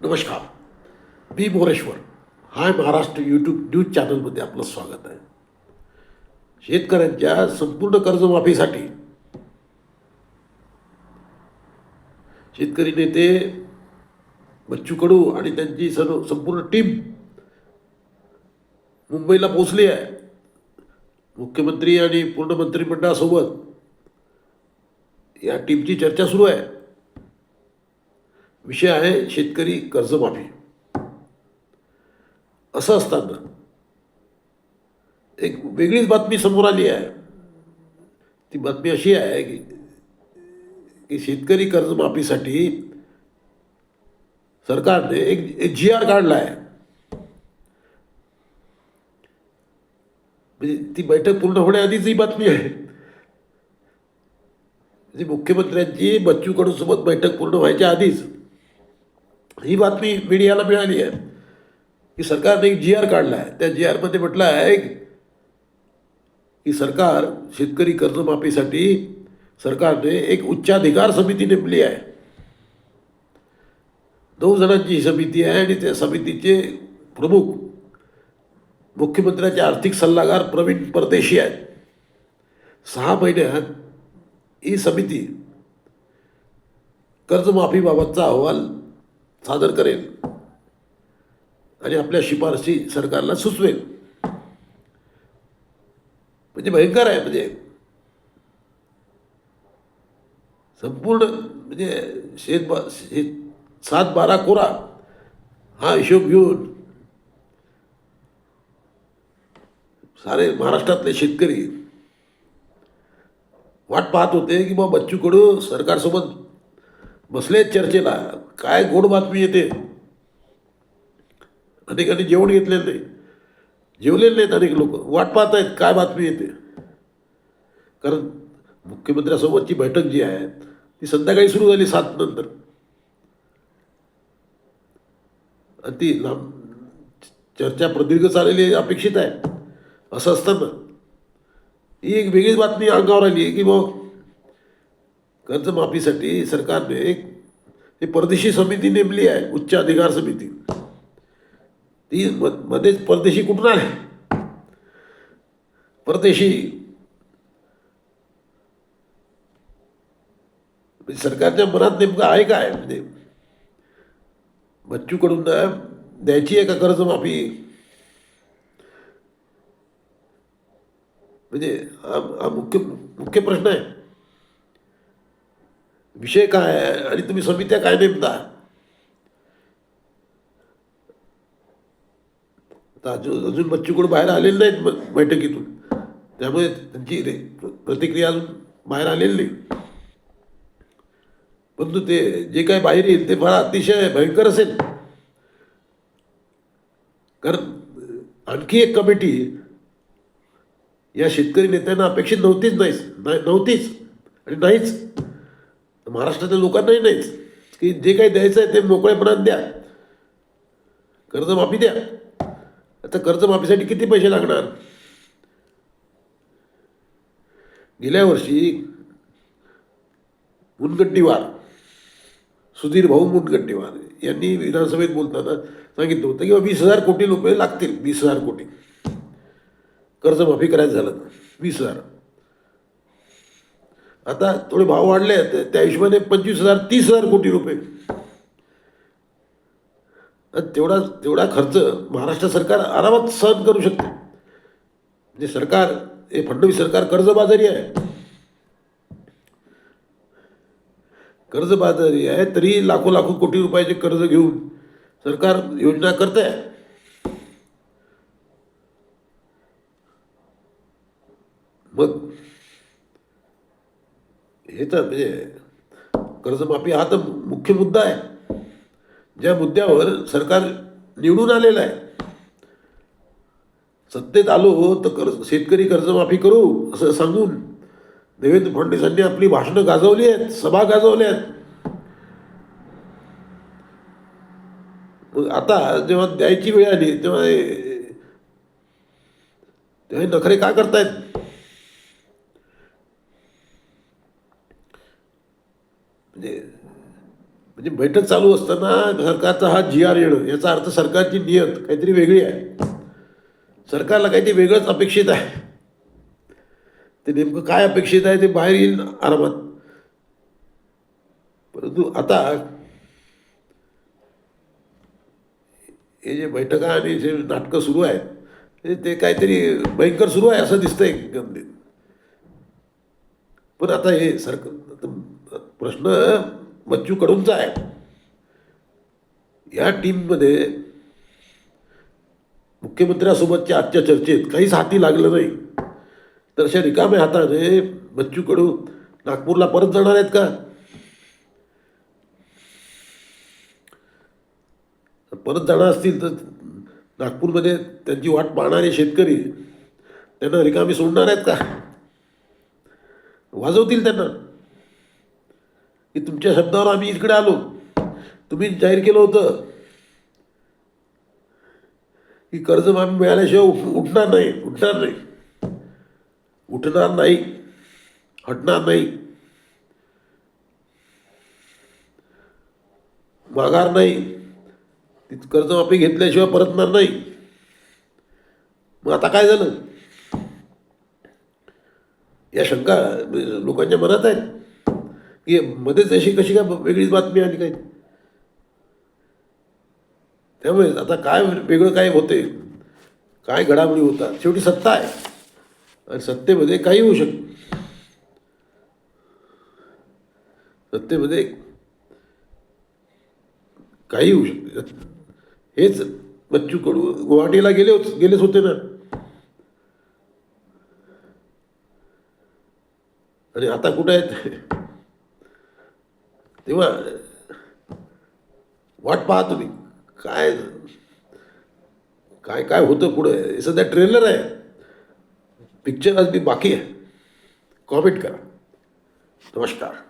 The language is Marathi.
नमस्कार. मी Moreshwar. Hi Maharashtra YouTube news चॅनलमध्ये आपलं स्वागत आहे. शेतकऱ्यांच्या संपूर्ण कर्जमाफीसाठी शेतकरी नेते बच्चू कडू आणि त्यांची सर्व संपूर्ण टीम मुंबईला पोचली आहे. मुख्यमंत्री आणि पूर्ण मंत्रिमंडळासोबत या टीमची चर्चा सुरू आहे. विषय आहे शेतकरी कर्जमाफी. असं असताना एक वेगळीच बातमी समोर आली आहे. ती बातमी अशी आहे की की शेतकरी कर्जमाफीसाठी सरकारने एक एक जी आर काढला आहे. म्हणजे ती बैठक पूर्ण होण्याआधीच ही बातमी आहे. म्हणजे मुख्यमंत्र्यांची बच्चू कडूसोबत बैठक पूर्ण व्हायच्या आधीच ही बातमी मीडियाला मिळाली आहे की सरकारने एक जी आर काढला आहे त्या जी आरमध्ये म्हटलं आहे की सरकार शेतकरी कर्जमाफीसाठी सरकारने एक उच्चाधिकार समिती नेमली आहे. दोन जणांची ही समिती आहे आणि त्या समितीचे प्रमुख मुख्यमंत्र्याचे आर्थिक सल्लागार प्रवीण परदेशी आहेत. सहा महिन्यात ही समिती कर्जमाफीबाबतचा अहवाल सादर करेल. आणि आपल्या शिफारसी सरकारला सुचवेल. म्हणजे भयंकर आहे म्हणजे. संपूर्ण म्हणजे शेत बा शेत सात बारा कोरा हा हिशोब घेऊन सारे महाराष्ट्रातले शेतकरी वाट पाहत होते की बा बच्चू कडू सरकारसोबत बसले चर्चेला. काय गोड बातमी येते? अनेकांनी जेवण घेतलेलं नाही. जेवलेले नाहीत अनेक लोक. वाट पाहत आहेत काय बातमी येते? कारण मुख्यमंत्र्यासोबतची बैठक जी आहे ती संध्याकाळी सुरू झाली सात नंतर. आणि ती लांब चर्चा प्रदीर्घ चाललेली अपेक्षित आहे. असं असताना ही एक वेगळीच बातमी अंगावर आली की मग कर्जमाफीसाठी सरकारने एक ही परदेशी समिती नेमली आहे उच्च अधिकार समिती. ती मध्येच परदेशी कुठून आले? परदेशी म्हणजे सरकारच्या मनात नेमकं आहे काय? म्हणजे बच्चूकडून द्यायची आहे का कर्जमाफी म्हणजे हा हा मुख्य मुख्य प्रश्न आहे. विषय काय आहे? आणि तुम्ही समित्या काय नेमता? आता अजून अजून बच्चूकडून बाहेर आलेले नाहीत बैठकीतून. त्यामुळे त्यांची रे प्रतिक्रिया अजून बाहेर आलेली नाही. परंतु ते जे काय बाहेर येईल ते फार अतिशय भयंकर असेल. कारण आणखी एक कमिटी या शेतकरी नेत्यांना अपेक्षित नव्हतीच नाहीच नाही नव्हतीच आणि नाहीच. महाराष्ट्रातल्या लोकांनाही नाहीच. की जे काही द्यायचं आहे ते मोकळेपणात द्या. कर्जमाफी द्या. आता कर्जमाफीसाठी किती पैसे लागणार? गेल्या वर्षी मुनगंटीवार सुधीर भाऊ मुनगंटीवार यांनी विधानसभेत बोलताना सांगितलं होतं की वीस हजार कोटी रुपये लागतील वीस हजार कोटी. कर्जमाफी करायचं झालं वीस हजार. आता थोडे भाव वाढले आहेत. त्या हिशोबाने पंचवीस हजार तीस हजार कोटी रुपये. आणि तेवढा तेवढा खर्च महाराष्ट्र सरकार आरामात सहन करू शकते. म्हणजे सरकार हे फडणवीस सरकार कर्जबाजारी आहे. कर्जबाजारी आहे तरी लाखो लाखो कोटी रुपयाचे कर्ज घेऊन सरकार योजना करते आहे मग हे तर म्हणजे कर्जमाफी हा तर मुख्य मुद्दा आहे. ज्या मुद्द्यावर सरकार निवडून आलेलं आहे. सत्तेत आलो तर कर्ज शेतकरी कर्जमाफी करू असं सांगून देवेंद्र फडणवीसांनी आपली भाषणं गाजवली आहेत सभा गाजवल्या आहेत. मग आता जेव्हा द्यायची वेळ आली तेव्हा हे- तेव्हा नखरे का करतायत? म्हणजे म्हणजे बैठक चालू असताना सरकारचा हा जी आर येणं याचा अर्थ सरकारची नियत काहीतरी वेगळी आहे. सरकारला काहीतरी वेगळंच अपेक्षित आहे. ते नेमकं काय अपेक्षित आहे ते बाहेर येईल आरामात. परंतु आता हे जे बैठका आणि जे नाटकं सुरू आहेत ते काहीतरी भयंकर सुरू आहे असं दिसतंय एकंदरीत पण आता हे सरकार प्रश्न बच्चू कडूंचा आहे या टीममध्ये मुख्यमंत्र्यासोबतच्या आजच्या चर्चेत काहीच हाती लागलं नाही. तर अशा रिकाम्या हाताने बच्चू कडू नागपूरला परत जाणार आहेत का? परत जाणार असतील तर नागपूरमध्ये त्यांची वाट पाहणारे शेतकरी त्यांना रिकामी सोडणार आहेत का? वाजवतील त्यांना. की तुमच्या शब्दावर आम्ही इकडे आलो. तुम्ही जाहीर केलं होतं की कर्ज आम्ही मिळाल्याशिवाय उठ उठणार नाही उठणार नाही. उठणार नाही हटणार नाही. माघार नाही. ती कर्जमाफी घेतल्याशिवाय परतणार नाही. मग आता काय झालं? या शंका म्हणजे लोकांच्या मनात आहेत. की मध्येच अशी कशी काय वेगळीच बातमी आली काय? त्यामुळे आता काय वेगळं काय होते? काय घडामोडी होतात? शेवटी सत्ता आहे. आणि सत्तेमध्ये काही होऊ शकतं सत्तेमध्ये काही होऊ शकते. हेच बच्चू कडू गुवाहाटीला गेले होते गेलेच होते ना. आणि आता कुठं आहेत? तेव्हा वाट पहा तुम्ही. काय काय काय होतं पुढं? हे सध्या ट्रेलर आहे. पिक्चर आज बी बाकी आहे. कॉमेंट करा. नमस्कार.